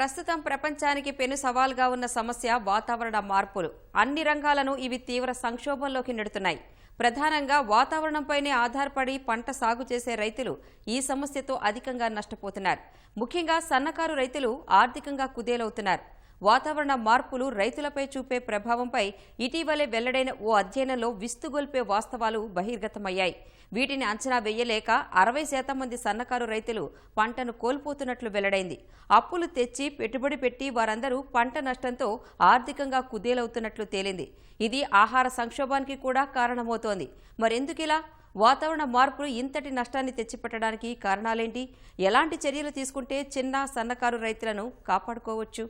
ప్రస్తుతం ప్రపంచానికి పెను సవాల్గా ఉన్న సమస్య వాతావరణ మార్పులు. అన్ని రంగాలను ఇవి తీవ్ర సంక్షోభంలోకి నెడుతున్నాయి. ప్రధానంగా వాతావరణంపైనే ఆధారపడి పంట సాగు చేసే రైతులు ఈ సమస్యతో అధికంగా నష్టపోతున్నారు. ముఖ్యంగా సన్నకారు రైతులు ఆర్థికంగా కుదేలవుతున్నారు. వాతావరణ మార్పులు రైతులపై చూపే ప్రభావంపై ఇటీవలే వెల్లడైన ఓ అధ్యయనంలో విస్తుగొల్పే వాస్తవాలు బహిర్గతమయ్యాయి. వీటిని అంచనా వేయలేక అరవై శాతం మంది సన్నకారు రైతులు పంటను కోల్పోతున్నట్లు వెల్లడైంది. అప్పులు తెచ్చి పెట్టుబడి పెట్టి వారందరూ పంట నష్టంతో ఆర్థికంగా కుదేలవుతున్నట్లు తేలింది. ఇది ఆహార సంక్షోభానికి కూడా కారణమవుతోంది. మరెందుకిలా? వాతావరణ మార్పులు ఇంతటి నష్టాన్ని తెచ్చిపెట్టడానికి కారణాలేంటి? ఎలాంటి చర్యలు తీసుకుంటే చిన్న సన్నకారు రైతులను కాపాడుకోవచ్చు?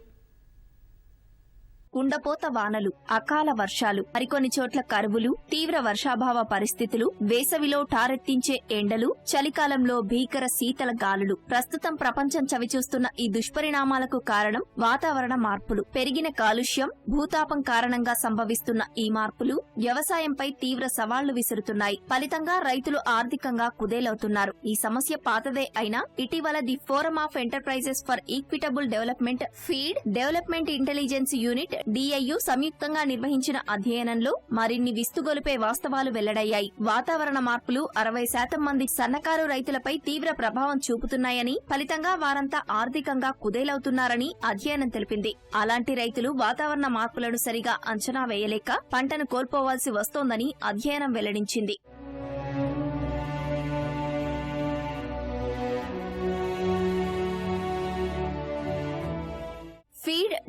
కుండపోత వానలు అకాల వర్షాలు మరికొన్ని చోట్ల కరువులు తీవ్ర వర్షాభావ పరిస్థితులు వేసవిలో టారెత్తించే ఎండలు చలికాలంలో భీకర శీతల గాలులు. ప్రస్తుతం ప్రపంచం చవిచూస్తున్న ఈ దుష్పరిణామాలకు కారణం వాతావరణ మార్పులు. పెరిగిన కాలుష్యం భూతాపం కారణంగా సంభవిస్తున్న ఈ మార్పులు వ్యవసాయంపై తీవ్ర సవాళ్ళు విసురుతున్నాయి. ఫలితంగా రైతులు ఆర్థికంగా కుదేలవుతున్నారు. ఈ సమస్య పాతదే అయినా ఇటీవల the forum of enterprises for equitable development FEED development intelligence unit DIU సంయుక్తంగా నిర్వహించిన అధ్యయనంలో మరిన్ని విస్తుగొలిపే వాస్తవాలు వెల్లడయ్యాయి. వాతావరణ మార్పులు అరవై శాతం మంది సన్నకారు రైతులపై తీవ్ర ప్రభావం చూపుతున్నాయని ఫలితంగా వారంతా ఆర్థికంగా కుదేలవుతున్నారని అధ్యయనం తెలిపింది. అలాంటి రైతులు వాతావరణ మార్పులను సరిగా అంచనా వేయలేక పంటను కోల్పోవాల్సి వస్తోందని అధ్యయనం వెల్లడించింది.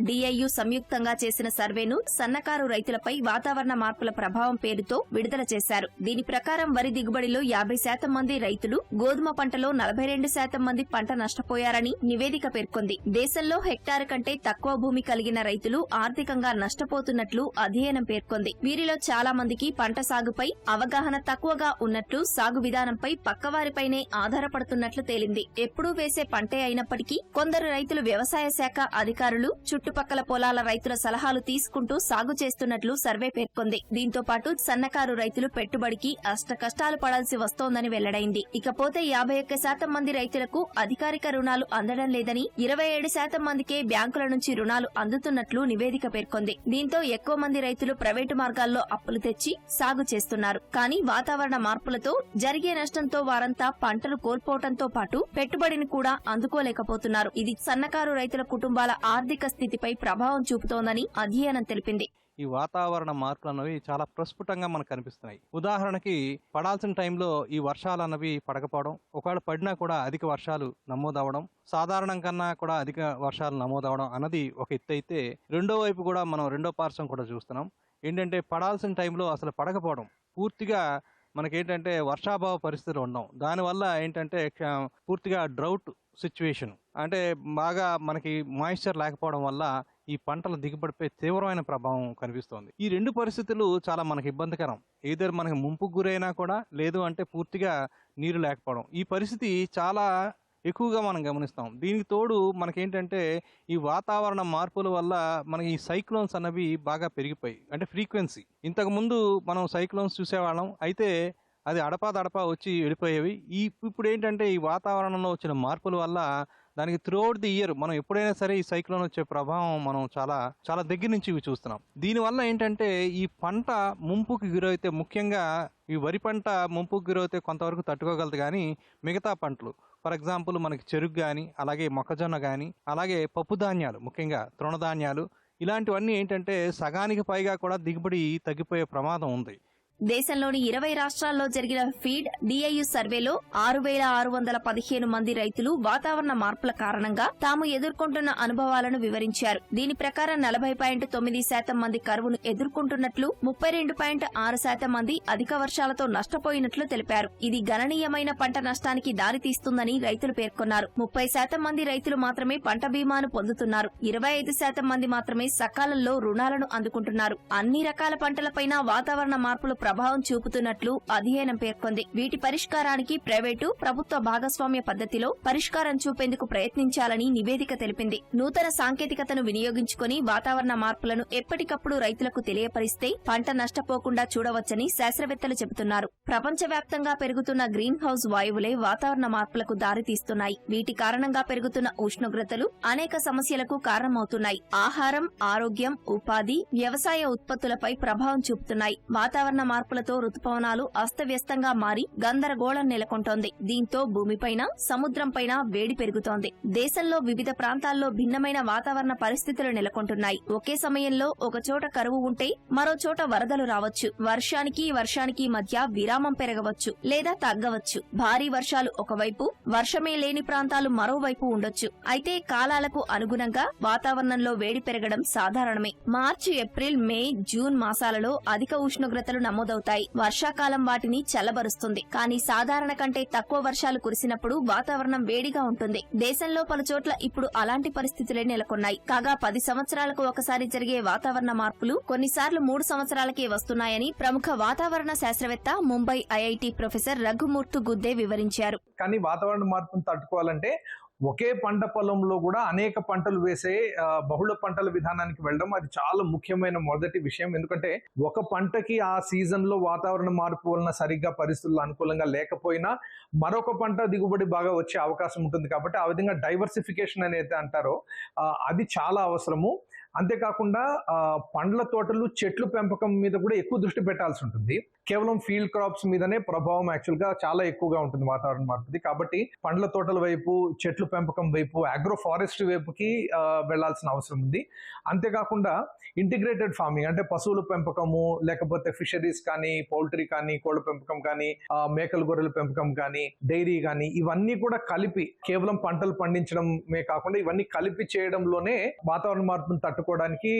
డిఐయు సంయుక్తంగా చేసిన సర్వేను సన్నకారు రైతులపై వాతావరణ మార్పుల ప్రభావం పేరుతో విడుదల చేశారు. దీని ప్రకారం వరి దిగుబడిలో యాభై శాతం మంది రైతులు గోధుమ పంటలో నలభై రెండు శాతం మంది పంట నష్టపోయారని నివేదిక పేర్కొంది. దేశంలో హెక్టార్ కంటే తక్కువ భూమి కలిగిన రైతులు ఆర్థికంగా నష్టపోతున్నట్లు అధ్యయనం పేర్కొంది. వీరిలో చాలా మందికి పంట సాగుపై అవగాహన తక్కువగా ఉన్నట్లు సాగు విధానంపై పక్కవారిపైనే ఆధారపడుతున్నట్లు తేలింది. ఎప్పుడూ వేసే పంటే అయినప్పటికీ కొందరు రైతులు వ్యవసాయ శాఖ అధికారులు చుట్టుపక్కల పొలాల రైతుల సలహాలు తీసుకుంటూ సాగు చేస్తున్నట్లు సర్వే పేర్కొంది. దీంతో పాటు సన్నకారు రైతులు పెట్టుబడికి అష్ట కష్టాలు పడాల్సి వస్తోందని వెల్లడైంది. ఇకపోతే యాభై ఒక్క శాతం మంది రైతులకు అధికారిక రుణాలు అందడం లేదని ఇరవై ఏడు శాతం మందికే బ్యాంకుల నుంచి రుణాలు అందుతున్నట్లు నివేదిక పేర్కొంది. దీంతో ఎక్కువ మంది రైతులు ప్రైవేటు మార్గాల్లో అప్పులు తెచ్చి సాగు చేస్తున్నారు. కానీ వాతావరణ మార్పులతో జరిగే నష్టంతో వారంతా పంటలు కోల్పోవడంతో పాటు పెట్టుబడిని కూడా అందుకోలేకపోతున్నారు. ఇది సన్నకారు రైతుల కుటుంబాల ఆర్థిక స్థితి స్థితిపై ప్రభావం చూపుతోందని అధ్యయనం తెలిపింది. ఈ వాతావరణ మార్పులు అన్నవి చాలా ప్రస్ఫుటంగా మనకు కనిపిస్తున్నాయి. ఉదాహరణకి పడాల్సిన టైంలో ఈ వర్షాలు అన్నవి పడకపోవడం ఒకవేళ పడినా కూడా అధిక వర్షాలు నమోదవడం సాధారణం కన్నా కూడా అధిక వర్షాలు నమోదవడం అన్నది ఒక ఎత్తు అయితే రెండో వైపు కూడా మనం రెండో పార్శ్వం కూడా చూస్తున్నాం. ఏంటంటే పడాల్సిన టైంలో అసలు పడకపోవడం. పూర్తిగా మనకేంటంటే వర్షాభావ పరిస్థితులు ఉండడం దానివల్ల ఏంటంటే క్ష- పూర్తిగా డ్రౌట్ సిచ్యువేషన్ అంటే బాగా మనకి మాయిశ్చర్ లేకపోవడం వల్ల ఈ పంటల దిగుబడిపై తీవ్రమైన ప్రభావం కనిపిస్తోంది. ఈ రెండు పరిస్థితులు చాలా మనకి ఇబ్బందికరం. ఏదైనా మనకి ముంపుకు గురైనా కూడా లేదు అంటే పూర్తిగా నీరు లేకపోవడం. ఈ పరిస్థితి చాలా ఎక్కువగా మనం గమనిస్తాం. దీనికి తోడు మనకేంటంటే ఈ వాతావరణ మార్పుల వల్ల మనకి ఈ సైక్లోన్స్ అన్నవి బాగా పెరిగిపోయి అంటే ఫ్రీక్వెన్సీ ఇంతకు ముందు మనం సైక్లోన్స్ చూసేవాళ్ళం. అయితే అది అడపా దడపా వచ్చి వెళ్ళిపోయేవి. ఈ ఇప్పుడు ఏంటంటే ఈ వాతావరణంలో వచ్చిన మార్పుల వల్ల దానికి త్రూఅవుట్ ది ఇయర్ మనం ఎప్పుడైనా సరే ఈ సైక్లోన్ వచ్చే ప్రభావం మనం చాలా చాలా దగ్గర నుంచి ఇవి చూస్తున్నాం. దీనివల్ల ఏంటంటే ఈ పంట ముంపుకి గురైతే ముఖ్యంగా ఈ వరి పంట ముంపుకు గురైతే కొంతవరకు తట్టుకోగలదు కానీ మిగతా పంటలు ఫర్ ఎగ్జాంపుల్ మనకి చెరుకు కానీ అలాగే మొక్కజొన్న కానీ అలాగే పప్పు ధాన్యాలు ముఖ్యంగా తృణధాన్యాలు ఇలాంటివన్నీ ఏంటంటే సగానికి పైగా కూడా దిగుబడి తగ్గిపోయే ప్రమాదం ఉంది. దేశంలోని ఇరవై రాష్ట్రాల్లో జరిగిన ఫీడ్ డిఐయు సర్వేలో ఆరు వేల ఆరు వందల పదిహేను మంది రైతులు వాతావరణ మార్పుల కారణంగా తాము ఎదుర్కొంటున్న అనుభవాలను వివరించారు. దీని ప్రకారం నలభై పాయింట్ తొమ్మిది శాతం మంది కరువును ఎదుర్కొంటున్నట్లు ముప్పై రెండు పాయింట్ ఆరు శాతం మంది అధిక వర్షాలతో నష్టపోయినట్లు తెలిపారు. ఇది గణనీయమైన పంట నష్టానికి దారితీస్తుందని రైతులు పేర్కొన్నారు. ముప్పై శాతం మంది రైతులు మాత్రమే పంట బీమాను పొందుతున్నారు. ఇరవై ఐదు శాతం మంది మాత్రమే సకాలంలో రుణాలను అందుకుంటున్నారు. అన్ని రకాల పంటలపైన వాతావరణ మార్పులు ప్రభావం చూపుతున్నట్లు అధ్యయనం పేర్కొంది. వీటి పరిష్కారానికి ప్రైవేటు ప్రభుత్వ భాగస్వామ్య పద్ధతిలో పరిష్కారం చూపేందుకు ప్రయత్నించాలని నివేదిక తెలిపింది. నూతన సాంకేతికతను వినియోగించుకుని వాతావరణ మార్పులను ఎప్పటికప్పుడు రైతులకు తెలియపరిస్తే పంట నష్టపోకుండా చూడవచ్చని శాస్త్రవేత్తలు చెబుతున్నారు. ప్రపంచవ్యాప్తంగా పెరుగుతున్న గ్రీన్ హౌస్ వాయువులే వాతావరణ మార్పులకు దారితీస్తున్నాయి. వీటి కారణంగా పెరుగుతున్న ఉష్ణోగ్రతలు అనేక సమస్యలకు కారణమవుతున్నాయి. ఆహారం ఆరోగ్యం ఉపాధి వ్యవసాయ ఉత్పత్తులపై ప్రభావం చూపుతున్నాయి. వాతావరణ మార్పులతో రుతుపవనాలు అస్తవ్యస్తంగా మారి గందరగోళం నెలకొంటోంది. దీంతో భూమిపైన సముద్రంపైన వేడి పెరుగుతోంది. దేశంలో వివిధ ప్రాంతాల్లో భిన్నమైన వాతావరణ పరిస్థితులు నెలకొంటున్నాయి. ఒకే సమయంలో ఒక చోట కరువు ఉంటే మరో చోట వరదలు రావచ్చు. వర్షానికి వర్షానికి మధ్య విరామం పెరగవచ్చు లేదా తగ్గవచ్చు. భారీ వర్షాలు ఒకవైపు వర్షమే లేని ప్రాంతాలు మరోవైపు ఉండొచ్చు. అయితే కాలాలకు అనుగుణంగా వాతావరణంలో వేడి పెరగడం సాధారణమే. మార్చి ఏప్రిల్ మే జూన్ మాసాలలో అధిక ఉష్ణోగ్రతలు నమోదవుతాయి. వర్షాకాలం వాటిని చల్లబరుస్తుంది. కానీ సాధారణ కంటే తక్కువ వర్షాలు కురిసినప్పుడు వాతావరణం వేడిగా ఉంటుంది. దేశంలో పలు చోట్ల ఇప్పుడు అలాంటి పరిస్థితులే నెలకొన్నాయి. కాగా పది సంవత్సరాలకు ఒకసారి జరిగే వాతావరణ మార్పులు కొన్నిసార్లు మూడు సంవత్సరాలకే వస్తున్నాయని ప్రముఖ వాతావరణ శాస్త్రవేత్త ముంబై ఐఐటి ప్రొఫెసర్ రఘుమూర్తు గుద్దే వివరించారు. కానీ వాతావరణ మార్పును తట్టుకోవాలంటే ఒకే పంట పొలంలో కూడా అనేక పంటలు వేసే బహుళ పంటల విధానానికి వెళ్ళడం అది చాలా ముఖ్యమైన మొదటి విషయం. ఎందుకంటే ఒక పంటకి ఆ సీజన్లో వాతావరణ మార్పు వలన సరిగ్గా పరిస్థితులు అనుకూలంగా లేకపోయినా మరొక పంట దిగుబడి బాగా వచ్చే అవకాశం ఉంటుంది కాబట్టి ఆ విధంగా డైవర్సిఫికేషన్ అనేది అంటారో అది చాలా అవసరము. అంతేకాకుండా పండ్ల తోటలు చెట్లు పెంపకం మీద కూడా ఎక్కువ దృష్టి పెట్టాల్సి ఉంటుంది. కేవలం ఫీల్డ్ క్రాప్స్ మీదనే ప్రభావం యాక్చువల్గా చాలా ఎక్కువగా ఉంటుంది వాతావరణ మార్పుది కాబట్టి పండ్ల తోటల వైపు చెట్లు పెంపకం వైపు అగ్రో ఫారెస్ట్రీ వైపుకి వెళ్ళాల్సిన అవసరం ఉంది. అంతేకాకుండా ఇంటిగ్రేటెడ్ ఫార్మింగ్ అంటే పశువుల పెంపకము లేకపోతే ఫిషరీస్ కానీ పౌల్ట్రీ కానీ కోళ్ళ పెంపకం కానీ మేకల గొర్రెల పెంపకం కానీ డైరీ కానీ ఇవన్నీ కూడా కలిపి కేవలం పంటలు పండించడమే కాకుండా ఇవన్నీ కలిపి చేయడంలోనే వాతావరణ మార్పును తట్టుకోవడానికి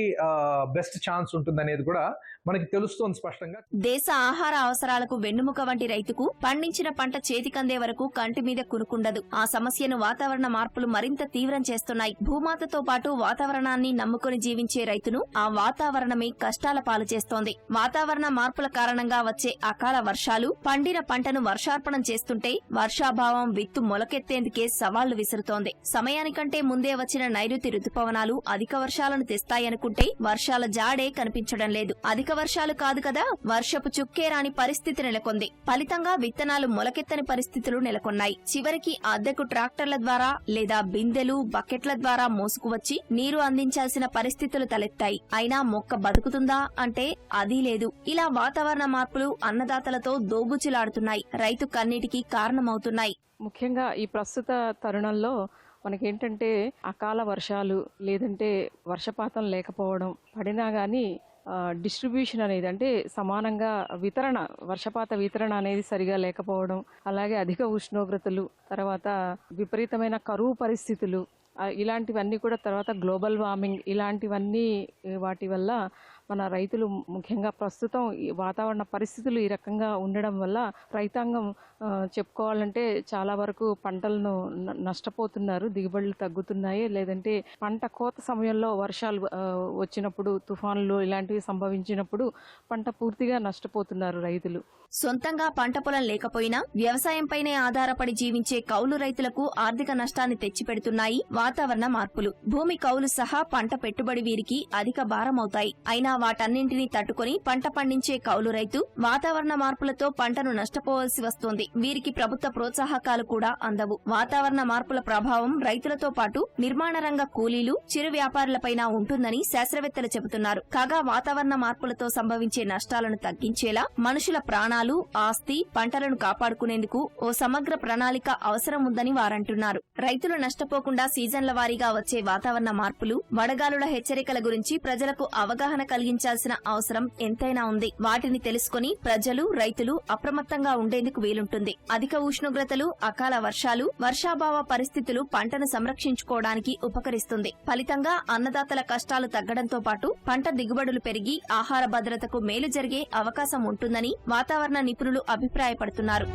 బెస్ట్ ఛాన్స్ ఉంటుంది అనేది కూడా మనకి తెలుస్తుంది స్పష్టంగా. దేశ ఆహార అవసరాలకు వెన్నుముక వంటి రైతుకు పండించిన పంట చేతికందే వరకు కంటి మీద కునుకుండదు. ఆ సమస్యను వాతావరణ మార్పులు మరింత తీవ్రం చేస్తున్నాయి. భూమాతతో పాటు వాతావరణాన్ని నమ్ముకొని జీవించే రైతును ఆ వాతావరణమే కష్టాల పాలు చేస్తోంది. వాతావరణ మార్పుల కారణంగా వచ్చే అకాల వర్షాలు పండిన పంటను వర్షార్పణం చేస్తుంటే వర్షాభావం విత్తు మొలకెత్తేందుకే సవాళ్ళు విసురుతోంది. సమయానికంటే ముందే వచ్చిన నైరుతి రుతుపవనాలు అధిక వర్షాలను తెస్తాయనుకుంటే వర్షాల జాడే కనిపించడం లేదు. అధిక వర్షాలు కాదు కదా వర్షపు చుక్కే రాని పరిస్థితి నెలకొంది. ఫలితంగా విత్తనాలు మొలకెత్తని పరిస్థితులు నెలకొన్నాయి. చివరికి అద్దెకు ట్రాక్టర్ల ద్వారా లేదా బిందెలు బకెట్ల ద్వారా మోసుకువచ్చి నీరు అందించాల్సిన పరిస్థితులు తలెత్తాయి. అయినా మొక్క బతుకుతుందా అంటే అది లేదు. ఇలా వాతావరణ మార్పులు అన్నదాతలతో దోబుచులాడుతున్నాయి. రైతు కన్నీటికి కారణమవుతున్నాయి. ముఖ్యంగా ఈ ప్రస్తుత తరుణంలో మనకేంటంటే అకాల వర్షాలు లేదంటే వర్షపాతం లేకపోవడం పడినా కానీ డిస్ట్రిబ్యూషన్ అనేది అంటే సమానంగా వితరణ వర్షపాత వితరణ అనేది సరిగా లేకపోవడం అలాగే అధిక ఉష్ణోగ్రతలు తర్వాత విపరీతమైన కరువు పరిస్థితులు ఇలాంటివన్నీ కూడా తర్వాత గ్లోబల్ వార్మింగ్ ఇలాంటివన్నీ వాటి వల్ల మన రైతులు ముఖ్యంగా ప్రస్తుతం ఈ వాతావరణ పరిస్థితులు ఈ రకంగా ఉండడం వల్ల రైతాంగం చెప్పుకోవాలంటే చాలా వరకు పంటలను న- నష్టపోతున్నారు దిగుబడులు తగ్గుతున్నాయి. లేదంటే పంట కోత సమయంలో వర్షాలు వచ్చినప్పుడు తుఫాన్లు ఇలాంటివి సంభవించినప్పుడు పంట పూర్తిగా నష్టపోతున్నారు రైతులు. సొంతంగా పంట పొలం లేకపోయినా వ్యవసాయంపైనే ఆధారపడి జీవించే కౌలు రైతులకు ఆర్థిక నష్టాన్ని తెచ్చిపెడుతున్నాయి వాతావరణ మార్పులు. భూమి కౌలు సహా పంట పెట్టుబడి వీరికి అధిక భారమవుతాయి. అయినా వాటన్నింటినీ తట్టుకొని పంట పండించే కౌలు రైతు వాతావరణ మార్పులతో పంటను నష్టపోవలసి వస్తోంది. వీరికి ప్రభుత్వ ప్రోత్సాహకాలు కూడా అందవు. వాతావరణ మార్పుల ప్రభావం రైతులతో పాటు నిర్మాణ రంగ కూలీలు చిరు వ్యాపారులపైన ఉంటుందని శాస్త్రవేత్తలు చెబుతున్నారు. కాగా వాతావరణ మార్పులతో సంభవించే నష్టాలను తగ్గించేలా మనుషుల ప్రాణాలు ఆస్తి పంటలను కాపాడుకునేందుకు ఓ సమగ్ర ప్రణాళిక అవసరం ఉందని వారంటున్నారు. రైతులు నష్టపోకుండా సీజన్ల వారీగా వచ్చే వాతావరణ మార్పులు వడగాలుల హెచ్చరికల గురించి ప్రజలకు అవగాహన కలిగించాల్సిన అవసరం ఎంతైనా ఉంది. వాటిని తెలుసుకుని ప్రజలు రైతులు అప్రమత్తంగా ఉండేందుకు వీలుంటుంది. అధిక ఉష్ణోగ్రతలు అకాల వర్షాలు వర్షాభావ పరిస్థితులు పంటను సంరక్షించుకోవడానికి ఉపకరిస్తుంది. ఫలితంగా అన్నదాతల కష్టాలు తగ్గడంతో పాటు పంట దిగుబడులు పెరిగి ఆహార భద్రతకు మేలు జరిగే అవకాశం ఉంటుందని వాతావరణ నిపుణులు అభిప్రాయపడుతున్నారు.